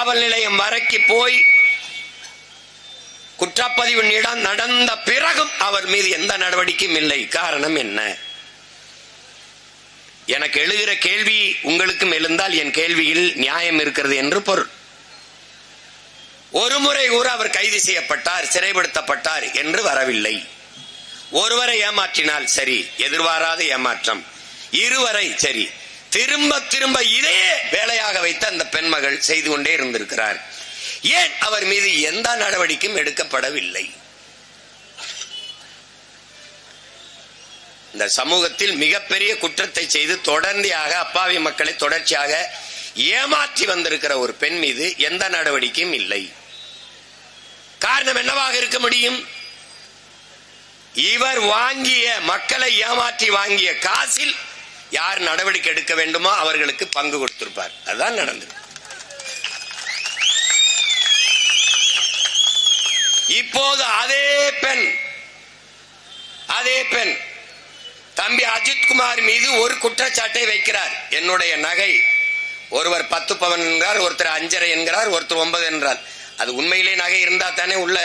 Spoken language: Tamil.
காவல் நிலையம் வரைக்கு போய் குற்றப்பதிவு இடம் நடந்த பிறகும் அவர் மீது எந்த நடவடிக்கையும் இல்லை. காரணம் என்ன? எனக்கு எழுகிற கேள்வி உங்களுக்கும் எழுந்தால் என் கேள்வியில் நியாயம் இருக்கிறது என்று பொருள். ஒரு முறை கூட அவர் கைது செய்யப்பட்டார் சிறைப்படுத்தப்பட்டார் என்று வரவில்லை. ஒருவரை ஏமாற்றினால் சரி எதிர்பாராத ஏமாற்றம். இருவரை சரி திரும்ப திரும்ப இதே வேலையாக வைத்து அந்த பெண்மகள் செய்து கொண்டே இருந்திருக்கிறார். ஏன் அவர் மீது எந்த நடவடிக்கையும் எடுக்கப்படவில்லை? இந்த சமூகத்தில் மிகப்பெரிய குற்றத்தை செய்து தொடர்ந்தியாக அப்பாவி மக்களை தொடர்ச்சியாக ஏமாற்றி வந்திருக்கிற ஒரு பெண் மீது எந்த நடவடிக்கையும் இல்லை. காரணம் என்னவாக இருக்க முடியும்? இவர் வாங்கிய மக்களை ஏமாற்றி வாங்கிய காசில் யார் நடவடிக்கை எடுக்க வேண்டுமோ அவர்களுக்கு பங்கு கொடுத்திருப்பார். அதுதான் நடந்தது. இப்போது அதே பெண் அதே பெண் தம்பி அஜித் குமார் மீது ஒரு குற்றச்சாட்டை வைக்கிறார். என்னுடைய நகை ஒருவர் பத்து பவன் என்கிறார் ஒருத்தர் அஞ்சரை என்கிறார் ஒருத்தர் ஒன்பது என்றார் அது உண்மையிலே நகை இருந்தா தானே உள்ள